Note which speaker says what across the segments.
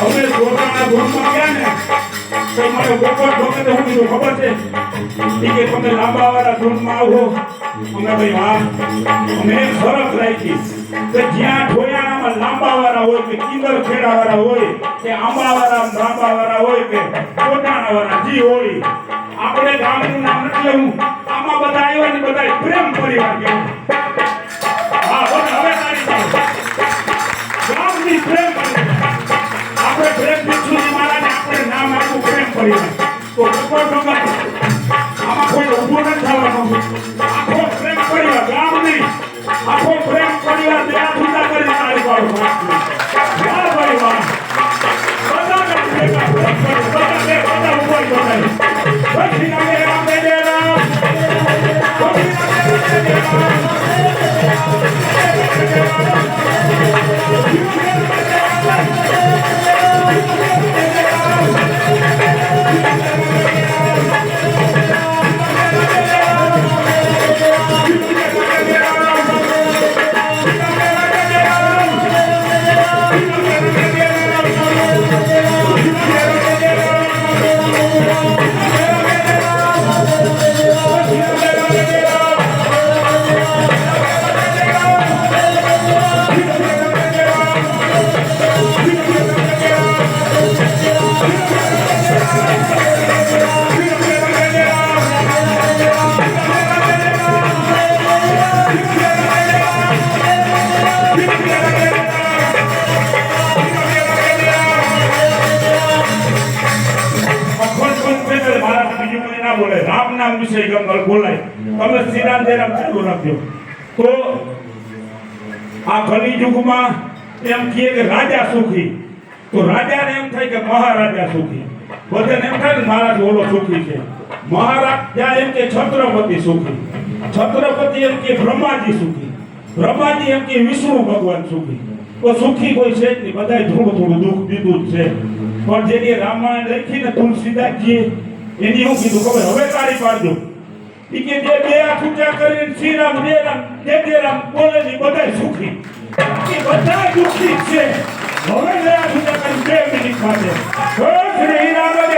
Speaker 1: અમે ગયા ને તો મને તો હું કીધું છે? તમે લાંબા વાળા ગ્રુપમાં આવો. અમે ભાઈ, વાહ. અમે ફરક શરત રાખી કે જ્યાં ઠોયાણામાં લાંબા વાળા હોય કે કિંદર ખેડા વાળા હોય કે આંબા વાળા લાંબા વાળા હોય કે કોટાણા વાળા જી હોય, આપણે ગામનું નામ નથી લેવું. આમાં બધા આવ્યા ને બધા પ્રેમ પરિવાર કહેવાય હા, બોલ, હવે તારી ગામની પ્રેમ આપણે પ્રેમ ભિક્ષુજી મહારાજ આપણે નામ આપ્યું પ્રેમ પરિવાર. તો આમાં કોઈ ઊભું નથી થવાનું. પ્રેમ પરિવાર બે હાથ ઊંચા કરી તાળી પાડો વાહ ભાઈ વાહ બધા કરી ભેગા પ્રેમ પરિવાર. બોલાય. તમે શ્રી રામ ચાલુ રાખ્યો તો આ કલિયુગમાં એમ કહે કે રાજા સુખી. તો રાજાને એમ થાય કે મહારાજા સુખી. બધાને એમ થાય ને મહારાજ ઓલો સુખી છે. મહારાજા એમ કે છત્રપતિ સુખી. છત્રપતિ એમ કે બ્રહ્માજી સુખી. બ્રહ્માજી એમ કે વિષ્ણુ ભગવાન સુખી. તો સુખી કોઈ છે જ નહીં. બધાય થોડું થોડું દુઃખ દીધું જ છે. પણ જેની રામાયણ લખી ને તુલસીદાસજીએ એની હું કીધું ખબર? હવે તારી પાડજો. ઈ કે જે બે ઊંચા કરીને શ્રી રામ જય રામ જય જય રામ બોલે ની બધા સુખી. બાકી બધા દુઃખી છે. હવે બે ઊંચા કરીને બે મિનિટ માટે. શ્રી રામ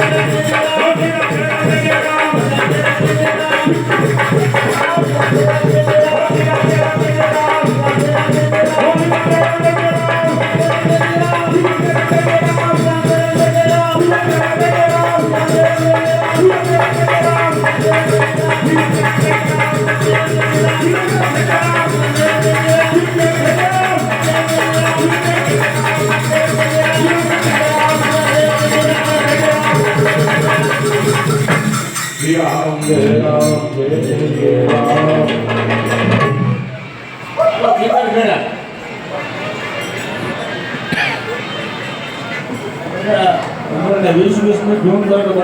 Speaker 2: રામ જય રામ જય જય રામ
Speaker 3: ખીબર ખેડા. અમારે વીસ વીસ મિનિટ ધૂમ કરો તો